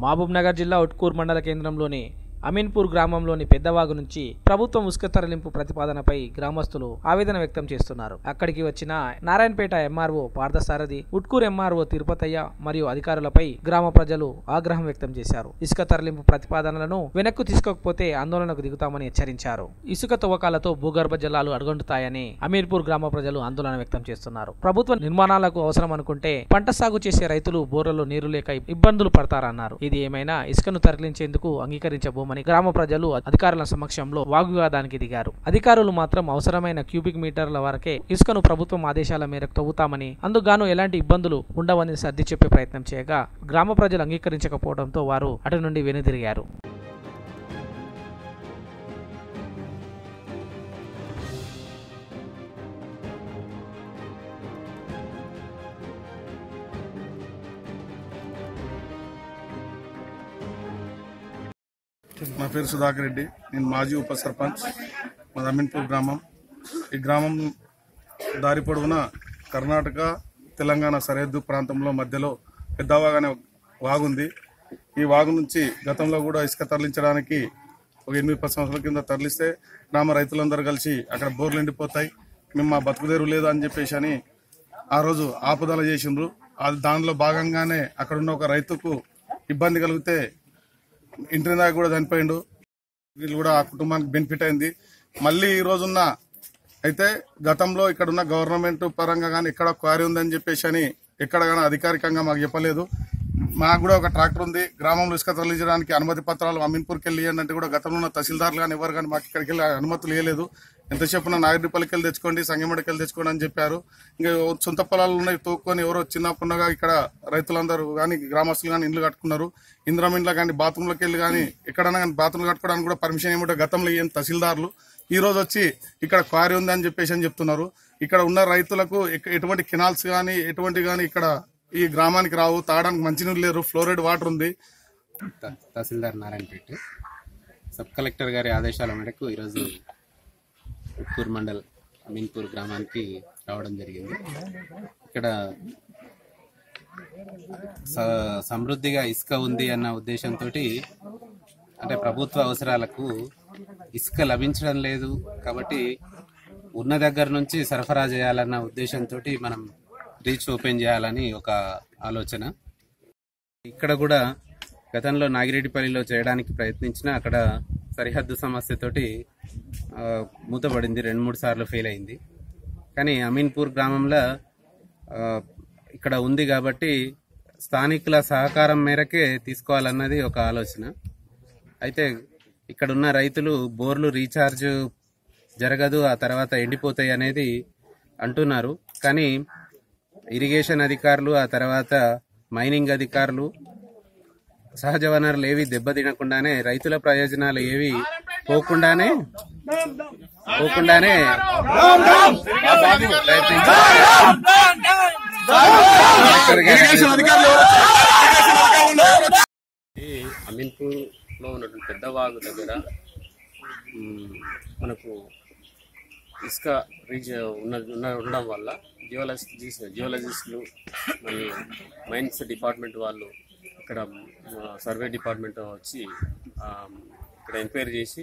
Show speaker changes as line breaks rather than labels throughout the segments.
మహబూబ్నగర్ జిల్లా ఉట్కూర్ మండల కేంద్రంలోని అమీన్పూర్ గ్రామంలోని పెద్దవాగు నుంచి ప్రభుత్వం ఉసుక తరలింపు ప్రతిపాదనపై గ్రామస్తులు ఆవేదన వ్యక్తం చేస్తున్నారు. అక్కడికి వచ్చిన నారాయణపేట ఎంఆర్ఓ పార్థసారథి ఉట్కూర్ ఎంఆర్ఓ తిరుపతయ్య మరియు అధికారులపై గ్రామ ప్రజలు ఆగ్రహం వ్యక్తం చేశారు. ఇసుక తరలింపు ప్రతిపాదనలను వెనక్కు తీసుకోకపోతే ఆందోళనకు దిగుతామని హెచ్చరించారు. ఇసుక తవ్వకాలతో భూగర్భ జలాలు అడుగంటుతాయని అమీర్పూర్ గ్రామ ప్రజలు ఆందోళన వ్యక్తం చేస్తున్నారు. ప్రభుత్వ నిర్మాణాలకు అవసరం అనుకుంటే పంట సాగు చేసే రైతులు బోర్లలో నీరు లేక ఇబ్బందులు పడతారన్నారు. ఇది ఏమైనా ఇసుకను తరలించేందుకు చేస్తామని గ్రామ ప్రజలు అధికారుల సమక్షంలో వాగ్వివాదానికి దిగారు. అధికారులు మాత్రం అవసరమైన క్యూబిక్ మీటర్ల వరకే ఇసుకను ప్రభుత్వం ఆదేశాల మేరకు తవ్వుతామని అందుగాను ఎలాంటి ఇబ్బందులు ఉండవని సర్ది చెప్పే ప్రయత్నం చేయగా గ్రామ ప్రజలు అంగీకరించకపోవడంతో వారు అటు నుండి వెనుదిరిగారు.
నా పేరు సుధాకర్ రెడ్డి. నేను మాజీ ఉప సర్పంచ్ మా అమీన్పూర్ గ్రామం. ఈ గ్రామం దారి పొడవున కర్ణాటక తెలంగాణ సరిహద్దు ప్రాంతంలో మధ్యలో పెద్దవాగానే వాగుంది ఈ వాగు నుంచి గతంలో కూడా ఇసుక తరలించడానికి ఒక ఎనిమిది పది సంవత్సరాల కింద తరలిస్తే గ్రామ రైతులందరూ కలిసి అక్కడ బోర్లు ఎండిపోతాయి. మేము మా బతుకుదేరు లేదు అని చెప్పేసి అని ఆ రోజు ఆపదల చేసిండ్రు. అది దానిలో భాగంగానే అక్కడున్న ఒక రైతుకు ఇబ్బంది కలిగితే ఇంటి దాకా కూడా చనిపోయిండు. వీళ్ళు కూడా ఆ కుటుంబానికి బెనిఫిట్ అయింది. మళ్ళీ ఈ రోజున్న అయితే గతంలో ఇక్కడ ఉన్న గవర్నమెంట్ పరంగా కానీ ఇక్కడ క్వారీ ఉందని చెప్పేసి అని ఎక్కడ కానీ అధికారికంగా మాకు చెప్పలేదు. మాకు కూడా ఒక ట్రాక్టర్ ఉంది. గ్రామంలో ఇసుక తరలించడానికి అనుమతి పత్రాలు అమీన్పూర్కి వెళ్ళి అంటే కూడా గతంలో ఉన్న తహసీల్దార్లు కానీ ఎవరు కానీ మాకు ఇక్కడికి వెళ్ళి అనుమతులు ఇవ్వలేదు. ఎంతసేపు నాగరిపల్లికి వెళ్ళి తెచ్చుకోండి సంగమడికి వెళ్ళి తెచ్చుకోండి అని చెప్పారు. ఇంకా సొంత పొలాలు ఉన్నాయి తోక్కొని ఎవరో చిన్నపున్నగా ఇక్కడ రైతులందరూ కానీ గ్రామస్తులు కానీ ఇండ్లు కట్టుకున్నారు. ఇంద్రం ఇండ్ల కానీ బాత్రూంలోకి వెళ్ళి కానీ ఎక్కడైనా కానీ బాత్రూమ్ కట్టుకోవడానికి కూడా పర్మిషన్ ఏమిటో గతంలో ఏం తహసీల్దార్లు ఈ రోజు వచ్చి ఇక్కడ క్వారీ ఉంది అని చెప్పేసి అని చెప్తున్నారు. ఇక్కడ ఉన్న రైతులకు ఎటువంటి కెనాల్స్ కానీ ఎటువంటి కానీ ఇక్కడ ఈ గ్రామానికి రావు తాగడానికి మంచినీళ్ళు లేరు ఫ్లోరైడ్ వాటర్ ఉంది.
తహసీల్దార్ నారాయణపేట. సబ్ కలెక్టర్ గారి ఆదేశాల మేరకు ఈరోజు ఉప్పూర్ మండల్ అమీన్పూర్ గ్రామానికి రావడం జరిగింది. ఇక్కడ స- సమృద్ధిగా ఇసుక ఉంది అన్న ఉద్దేశంతో అంటే ప్రభుత్వ అవసరాలకు ఇసుక లభించడం లేదు కాబట్టి ఉన్న దగ్గర నుంచి సరఫరా చేయాలన్న ఉద్దేశంతో మనం రీచ్ ఓపెన్ చేయాలని ఒక ఆలోచన. ఇక్కడ కూడా గతంలో నాగిరెడ్డిపల్లిలో చేయడానికి ప్రయత్నించిన అక్కడ సరిహద్దు సమస్యతోటి మూతపడింది రెండు మూడు సార్లు ఫెయిల్ అయింది. కానీ అమీన్పూర్ గ్రామంలో ఇక్కడ ఉంది కాబట్టి స్థానికుల సహకారం మేరకే తీసుకోవాలన్నది ఒక ఆలోచన. అయితే ఇక్కడున్న రైతులు బోర్లు రీఛార్జ్ జరగదు ఆ తర్వాత ఎండిపోతాయి అనేది అంటున్నారు. కానీ ఇరిగేషన్ అధికారులు ఆ తర్వాత మైనింగ్ అధికారులు సహజ వనరులు ఏవి దెబ్బతినకుండానే రైతుల ప్రయోజనాలు ఏవి పోకుండానే పోకుండానే
ఈ అమీన్పూర్లో ఉన్నటువంటి పెద్దవాగు దగ్గర మనకు ఇసుక రీచ్ ఉన్న ఉన్న- ఉండడం వల్ల జియోలజిస్ట్ జియోలజిస్టులు మరియు మైన్స్ డిపార్ట్మెంట్ వాళ్ళు ఇక్కడ సర్వే డిపార్ట్మెంట్ వచ్చి ఇక్కడ ఎంక్వైరీ చేసి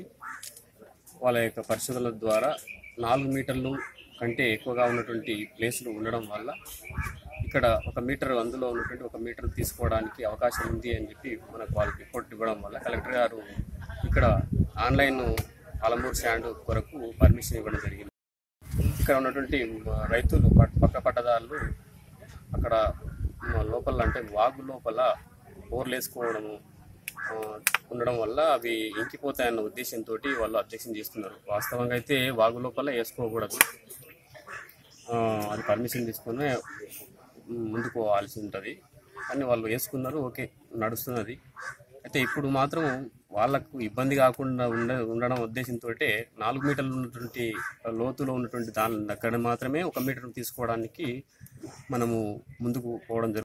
వాళ్ళ యొక్క పరిశోధనల ద్వారా నాలుగు మీటర్లు కంటే ఎక్కువగా ఉన్నటువంటి ప్లేసులు ఉండడం వల్ల ఇక్కడ ఒక మీటర్ అందులో ఉన్నటువంటి ఒక మీటర్ తీసుకోవడానికి అవకాశం ఉంది అని చెప్పి మనకు వాళ్ళు రిపోర్ట్ ఇవ్వడం వల్ల కలెక్టర్ గారు ఇక్కడ ఆన్లైన్ పాలమూరు స్టాండ్ కొరకు పర్మిషన్ ఇవ్వడం జరిగింది. ఇక్కడ ఉన్నటువంటి రైతులు పక్క పట్టదారులు అక్కడ లోపల అంటే వాగు లోపల బోర్లు వేసుకోవడము ఉండడం వల్ల అవి ఇంకిపోతాయన్న ఉద్దేశంతో వాళ్ళు అబ్జెక్షన్ చేస్తున్నారు. వాస్తవంగా అయితే వాగు లోపల వేసుకోకూడదు. అది పర్మిషన్ తీసుకునే ముందుకు పోవాల్సి ఉంటుంది. కానీ వాళ్ళు వేసుకున్నారు ఓకే నడుస్తున్నది. అయితే ఇప్పుడు మాత్రం వాళ్ళకు ఇబ్బంది కాకుండా ఉండ ఉండడం ఉద్దేశంతో నాలుగు మీటర్లు ఉన్నటువంటి లోతులో ఉన్నటువంటి దాని దగ్గర మాత్రమే ఒక మీటర్ తీసుకోవడానికి మనము ముందుకు పోవడం జరుగుతుంది.